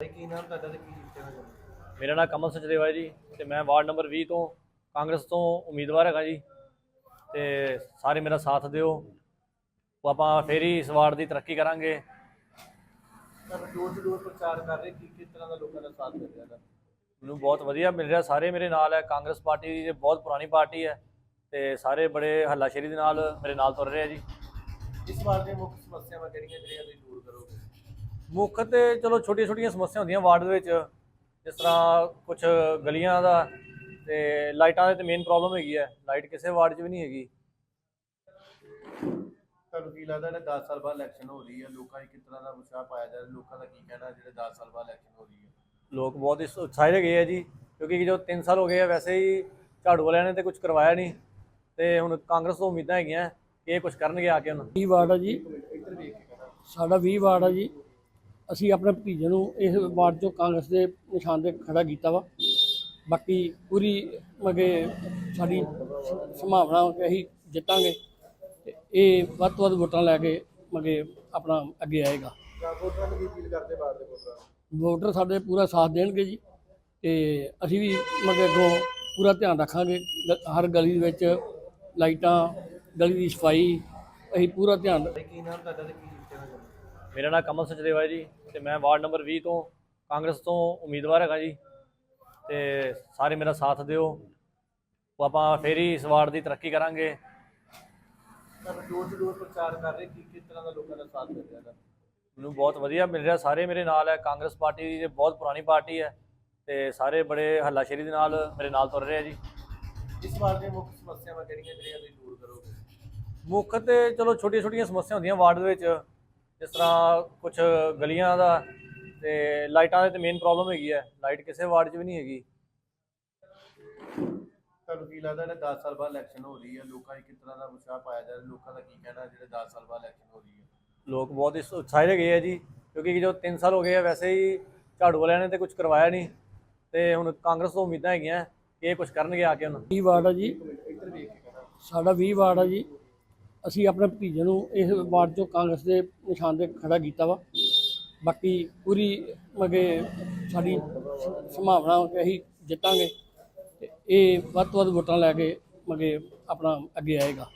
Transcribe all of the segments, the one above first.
ਭਾਈ ਕੀ ਨਾਮ ਤੁਹਾਡਾ ਤੇ ਕੀ ਕਹਿਣਾ ਚਾਹੁੰਦੇ ਮੇਰਾ ਨਾਮ ਕਮਲ ਸਚਦੇਵਾ ਹੈ ਜੀ ਤੇ ਮੈਂ ਵਾਰਡ ਨੰਬਰ 20 ਤੋਂ ਕਾਂਗਰਸ ਤੋਂ ਉਮੀਦਵਾਰ ਹੈਗਾ ਜੀ। ਤੇ ਸਾਰੇ ਮੇਰਾ ਸਾਥ ਦਿਓ। ਉਹ ਆਪਾਂ ਫੇਰ ਹੀ ਇਸ ਵਾਰਡ ਦੀ ਤਰੱਕੀ ਕਰਾਂਗੇ। ਤਾਂ ਡੋਰ ਟੂ ਡੋਰ ਪ੍ਰਚਾਰ ਕਰ ਰਹੇ ਕੀ ਕਿਸ ਤਰ੍ਹਾਂ ਦਾ ਲੋਕਾਂ ਦਾ ਸਾਥ ਮਿਲ ਰਿਹਾ ਹੈ ਮੈਨੂੰ ਬਹੁਤ ਵਧੀਆ ਮਿਲ ਰਿਹਾ। ਸਾਰੇ ਮੇਰੇ ਨਾਲ ਹੈ। ਕਾਂਗਰਸ ਪਾਰਟੀ ਦੀ ਬਹੁਤ ਪੁਰਾਣੀ ਪਾਰਟੀ ਹੈ। ਤੇ ਸਾਰੇ ਬੜੇ ਹੱਲਾਸ਼ੇਰੀ ਦੇ ਨਾਲ ਮੇਰੇ ਨਾਲ ਤੁਰ ਰਹੇ ਆ ਜੀ। ਇਸ ਵਾਰ ਦੀਆਂ ਮੁੱਖ ਸਮੱਸਿਆਵਾਂ ਕਿਹੜੀਆਂ ਜਿਹੜੀਆਂ ਤੁਸੀਂ ਦੂਰ ਕਰੋਗੇ? ਮੁੱਖ ਤੇ ਚਲੋ ਛੋਟੀਆਂ ਛੋਟੀਆਂ ਸਮੱਸਿਆ ਹੁੰਦੀਆਂ ਵਾਰਡ ਦੇ ਵਿੱਚ ਜਿਸ ਤਰ੍ਹਾਂ ਕੁਝ ਗਲੀਆਂ ਦਾ ਤੇ ਲਾਈਟਾਂ ਦੀ ਤੇ ਮੇਨ ਪ੍ਰੋਬਲਮ ਹੈਗੀ ਹੈ ਲਾਈਟ ਕਿਸੇ ਵਾਰਡ 'ਚ ਵੀ ਨਹੀਂ ਹੈਗੀ। ਤੁਹਾਨੂੰ ਕੀ ਲੱਗਦਾ ਜਿਹੜਾ 10 ਸਾਲ ਬਾਅਦ ਇਲੈਕਸ਼ਨ ਹੋ ਰਹੀ ਹੈ? ਲੋਕਾਂ 'ਚ ਕਿਸ ਤਰ੍ਹਾਂ ਦਾ ਉਤਸ਼ਾਹ ਪਾਇਆ ਜਾ ਰਿਹਾ? ਲੋਕਾਂ ਦਾ ਕੀ ਕਹਿਣਾ ਜਿਹੜੇ 10 ਸਾਲ ਬਾਅਦ ਇਲੈਕਸ਼ਨ ਹੋ ਰਹੀ ਹੈ? ਲੋਕ ਬਹੁਤ ਇਸ ਉਤਸ਼ਾਹਿਤ ਹੈਗੇ ਆ ਜੀ ਕਿਉਂਕਿ ਜੋ 3 ਸਾਲ ਹੋ ਗਏ ਆ ਵੈਸੇ ਹੀ ਝਾੜੂ ਵਾਲਿਆਂ ਨੇ ਤੇ ਕੁਝ ਕਰਵਾਇਆ ਨਹੀਂ ਤੇ ਹੁਣ ਕਾਂਗਰਸ ਤੋਂ ਉਮੀਦਾਂ ਹੈਗੀਆਂ ਕਿ ਇਹ ਕੁਝ ਕਰਨਗੇ ਆ ਕੇ ਹੁਣ 20 ਵਾਰਡ ਆ ਜੀ। ਸਾਡਾ 20 ਵਾਰਡ ਆ ਜੀ। ਅਸੀਂ ਆਪਣੇ ਭਤੀਜੇ ਨੂੰ ਇਸ ਵਾਰਡ ਚੋਂ ਕਾਂਗਰਸ ਦੇ ਨਿਸ਼ਾਨ ਤੇ ਖੜਾ ਕੀਤਾ ਵਾ। ਬਾਕੀ ਪੂਰੀ ਮਗੇ ਸਾਡੀ ਸੰਭਾਵਨਾ ਕਿ ਅਸੀਂ ਜਿੱਤਾਂਗੇ ਤੇ ਇਹ ਵੱਧ ਤੋਂ ਵੱਧ ਵੋਟਾਂ ਲੈ ਕੇ ਮਗੇ ਆਪਣਾ ਅੱਗੇ ਆਏਗਾ। ਵੋਟਰਾਂ ਨੂੰ ਕੀ ਅਪੀਲ ਕਰਦੇ ਬਾਹਰ ਦੇ ਵੋਟਰਾਂ ਨੂੰ? ਵੋਟਰ ਸਾਡੇ ਪੂਰਾ ਸਾਥ ਦੇਣਗੇ ਜੀ ਤੇ ਅਸੀਂ ਵੀ ਮਗੇ ਅੱਗੋਂ ਪੂਰਾ ਧਿਆਨ ਰੱਖਾਂਗੇ। ਗ- ਹਰ ਗਲੀ ਦੇ ਵਿੱਚ ਲਾਈਟਾਂ ਗਲੀ ਦੀ ਸਫ਼ਾਈ ਅਸੀਂ ਪੂਰਾ ਧਿਆਨ ਭਾਈ ਕੀ ਨਾਮ ਤੁਹਾਡਾ ਤੇ ਕੀ ਕਹਿਣਾ ਚਾਹੁੰਦੇ ਮੇਰਾ ਨਾਮ ਕਮਲ ਸਚਦੇਵਾ ਜੀ ਤੇ ਮੈਂ ਵਾਰਡ ਨੰਬਰ 20 ਤੋਂ ਕਾਂਗਰਸ ਤੋਂ ਉਮੀਦਵਾਰ ਹੈਗਾ ਜੀ। ਤੇ ਸਾਰੇ ਮੇਰਾ ਸਾਥ ਦਿਓ। ਆਪਾਂ ਫੇਰ ਹੀ ਇਸ ਵਾਰਡ ਦੀ ਤਰੱਕੀ ਕਰਾਂਗੇ। ਡੋਰ ਟੂ ਡੋਰ ਪ੍ਰਚਾਰ ਕਰ ਰਹੇ ਕੀ ਕਿਸ ਤਰ੍ਹਾਂ ਦਾ ਲੋਕਾਂ ਦਾ ਸਾਥ ਮਿਲ ਰਿਹਾ? ਮੈਨੂੰ ਬਹੁਤ ਵਧੀਆ ਮਿਲ ਰਿਹਾ। ਸਾਰੇ ਮੇਰੇ ਨਾਲ ਹੈ। ਕਾਂਗਰਸ ਪਾਰਟੀ ਦੀ ਬਹੁਤ ਪੁਰਾਣੀ ਪਾਰਟੀ ਹੈ। ਤੇ ਸਾਰੇ ਬੜੇ ਹੱਲਾਸ਼ੇਰੀ ਦੇ ਨਾਲ ਮੇਰੇ ਨਾਲ ਤੁਰ ਰਹੇ ਆ ਜੀ। ਇਸ ਵਾਰ ਦੀਆਂ ਮੁੱਖ ਸਮੱਸਿਆਵਾਂ ਕਿਹੜੀਆਂ ਜਿਹੜੀਆਂ ਤੁਸੀਂ ਦੂਰ ਕਰੋਗੇ? ਮੁੱਖ ਤੇ ਚਲੋ ਛੋਟੀਆਂ ਛੋਟੀਆਂ ਸਮੱਸਿਆ ਹੁੰਦੀਆਂ ਵਾਰਡ ਦੇ ਵਿੱਚ। ਜਿਸ ਤਰ੍ਹਾਂ ਕੁਝ ਗਲੀਆਂ ਦਾ ਤੇ ਲਾਈਟਾਂ ਦੀ ਤੇ ਮੇਨ ਪ੍ਰੋਬਲਮ ਹੈਗੀ ਹੈ। ਲਾਈਟ ਕਿਸੇ ਵਾਰਡ 'ਚ ਵੀ ਨਹੀਂ ਹੈਗੀ। ਤੁਹਾਨੂੰ ਕੀ ਲੱਗਦਾ ਜਿਹੜਾ 10 ਸਾਲ ਬਾਅਦ ਇਲੈਕਸ਼ਨ ਹੋ ਰਹੀ ਹੈ ਲੋਕਾਂ 'ਚ ਕਿਸ ਤਰ੍ਹਾਂ ਦਾ ਉਤਸ਼ਾਹ ਪਾਇਆ ਜਾ ਰਿਹਾ? ਲੋਕਾਂ ਦਾ ਕੀ ਕਹਿਣਾ ਜਿਹੜੇ 10 ਸਾਲ ਬਾਅਦ ਇਲੈਕਸ਼ਨ ਹੋ ਰਹੀ ਹੈ? ਲੋਕ ਬਹੁਤ ਇਸ ਉਤਸ਼ਾਹਿਤ ਹੈਗੇ ਆ ਜੀ ਕਿਉਂਕਿ ਜੋ 3 ਸਾਲ ਹੋ ਗਏ ਆ ਵੈਸੇ ਹੀ ਝਾੜੂ ਵਾਲਿਆਂ ਨੇ ਤੇ ਕੁਝ ਕਰਵਾਇਆ ਨਹੀਂ। ਤੇ ਹੁਣ ਕਾਂਗਰਸ ਤੋਂ ਉਮੀਦਾਂ ਹੈਗੀਆਂ ਕਿ ਇਹ ਕੁਝ ਕਰਨਗੇ ਆ ਕੇ ਹੁਣ। 20 ਵਾਰਡ ਆ ਜੀ। ਸਾਡਾ 20 ਵਾਰਡ ਆ ਜੀ। ਅਸੀਂ ਆਪਣੇ ਭਤੀਜੇ ਨੂੰ ਇਸ ਵਾਰਡ ਚੋਂ ਕਾਂਗਰਸ ਦੇ ਨਿਸ਼ਾਨ ਤੇ ਖੜਾ ਕੀਤਾ ਵਾ। ਬਾਕੀ ਪੂਰੀ ਮਗੇ ਸਾਡੀ ਸੰਭਾਵਨਾ ਕਿ ਅਸੀਂ ਜਿੱਤਾਂਗੇ ਤੇ ਇਹ ਵੱਧ ਤੋਂ ਵੱਧ ਵੋਟਾਂ ਲੈ ਕੇ ਮਗੇ ਆਪਣਾ ਅੱਗੇ ਆਏਗਾ।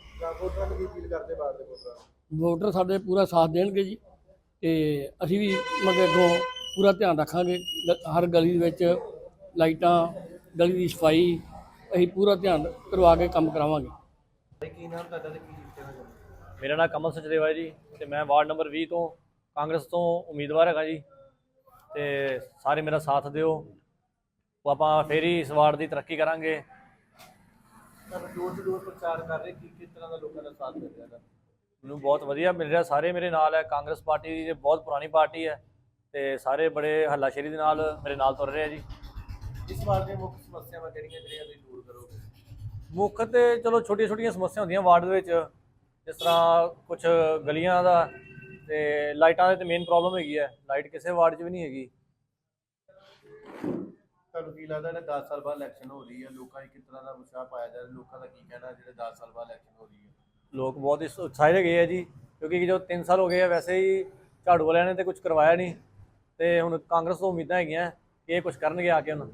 ਵੋਟਰਾਂ ਨੂੰ ਕੀ ਅਪੀਲ ਕਰਦੇ ਬਾਹਰ ਦੇ ਵੋਟਰਾਂ ਵੋਟਰ ਸਾਡੇ ਪੂਰਾ ਸਾਥ ਦੇਣਗੇ ਜੀ ਤੇ ਅਸੀਂ ਵੀ ਮਗੇ ਅੱਗੋਂ ਪੂਰਾ ਧਿਆਨ ਰੱਖਾਂਗੇ। ਗ- ਹਰ ਗਲੀ ਦੇ ਵਿੱਚ ਲਾਈਟਾਂ, ਗਲੀ ਦੀ ਸਫ਼ਾਈ ਅਸੀਂ ਪੂਰਾ ਧਿਆਨ ਕਰਵਾ ਕੇ ਕੰਮ ਕਰਾਵਾਂਗੇ। ਕੀ ਨਾਮ ਤੁਹਾਡਾ ਤੇ ਕੀ ਮੇਰਾ ਨਾਮ ਕਮਲ ਸਚਦੇਵਾ ਹੈ ਜੀ ਤੇ ਮੈਂ ਵਾਰਡ ਨੰਬਰ 20 ਤੋਂ ਕਾਂਗਰਸ ਤੋਂ ਉਮੀਦਵਾਰ ਹੈਗਾ ਜੀ। ਤੇ ਸਾਰੇ ਮੇਰਾ ਸਾਥ ਦਿਓ। ਉਹ ਆਪਾਂ ਫੇਰ ਹੀ ਇਸ ਵਾਰਡ ਦੀ ਤਰੱਕੀ ਕਰਾਂਗੇ। ਡੋਰ ਟੂ ਡੋਰ ਪ੍ਰਚਾਰ ਕਰ ਰਹੇ ਕੀ ਕਿਸ ਤਰ੍ਹਾਂ ਦਾ ਲੋਕਾਂ ਦਾ ਸਾਥ ਮਿਲ ਰਿਹਾ ਮੈਨੂੰ ਬਹੁਤ ਵਧੀਆ ਮਿਲ ਰਿਹਾ ਸਾਰੇ ਮੇਰੇ ਨਾਲ ਹੈ ਕਾਂਗਰਸ ਪਾਰਟੀ ਦੀ ਬਹੁਤ ਪੁਰਾਣੀ ਪਾਰਟੀ ਹੈ ਤੇ ਸਾਰੇ ਬੜੇ ਹੱਲਾਸ਼ੇਰੀ ਦੇ ਨਾਲ ਮੇਰੇ ਨਾਲ ਤੁਰ ਰਹੇ ਆ ਜੀ। ਇਸ ਵਾਰ ਦੀਆਂ ਮੁੱਖ ਸਮੱਸਿਆਵਾਂ ਕਿਹੜੀਆਂ ਜਿਹੜੀਆਂ ਤੁਸੀਂ ਦੂਰ ਕਰੋਗੇ? ਮੁੱਖ ਤੇ ਚਲੋ ਛੋਟੀਆਂ ਛੋਟੀਆਂ ਸਮੱਸਿਆ ਹੁੰਦੀਆਂ ਵਾਰਡ ਦੇ ਵਿੱਚ। ਜਿਸ ਤਰ੍ਹਾਂ ਕੁਝ ਗਲੀਆਂ ਦਾ ਤੇ ਲਾਈਟਾਂ ਦੀ ਤੇ ਮੇਨ ਪ੍ਰੋਬਲਮ ਹੈਗੀ ਹੈ। ਲਾਈਟ ਕਿਸੇ ਵਾਰਡ 'ਚ ਵੀ ਨਹੀਂ ਹੈਗੀ। ਤੁਹਾਨੂੰ ਕੀ ਲੱਗਦਾ ਜਿਹੜਾ 10 ਸਾਲ ਬਾਅਦ ਇਲੈਕਸ਼ਨ ਹੋ ਰਹੀ ਹੈ? ਲੋਕਾਂ 'ਚ ਕਿਸ ਤਰ੍ਹਾਂ ਦਾ ਉਤਸ਼ਾਹ ਪਾਇਆ ਜਾ ਰਿਹਾ? ਲੋਕਾਂ ਦਾ ਕੀ ਕਹਿਣਾ ਜਿਹੜੇ 10 ਸਾਲ ਬਾਅਦ ਇਲੈਕਸ਼ਨ ਹੋ ਰਹੀ ਹੈ? ਲੋਕ ਬਹੁਤ ਇਸ ਉਤਸ਼ਾਹਿਤ ਹੈਗੇ ਆ ਜੀ ਕਿਉਂਕਿ ਜੋ 3 ਸਾਲ ਹੋ ਗਏ ਆ ਵੈਸੇ ਹੀ ਝਾੜੂ ਵਾਲਿਆਂ ਨੇ ਤੇ ਕੁਝ ਕਰਵਾਇਆ ਨਹੀਂ। ਤੇ ਹੁਣ ਕਾਂਗਰਸ ਤੋਂ ਉਮੀਦਾਂ ਹੈਗੀਆਂ ਕਿ ਇਹ ਕੁਝ ਕਰਨਗੇ ਆ ਕੇ ਹੁਣ।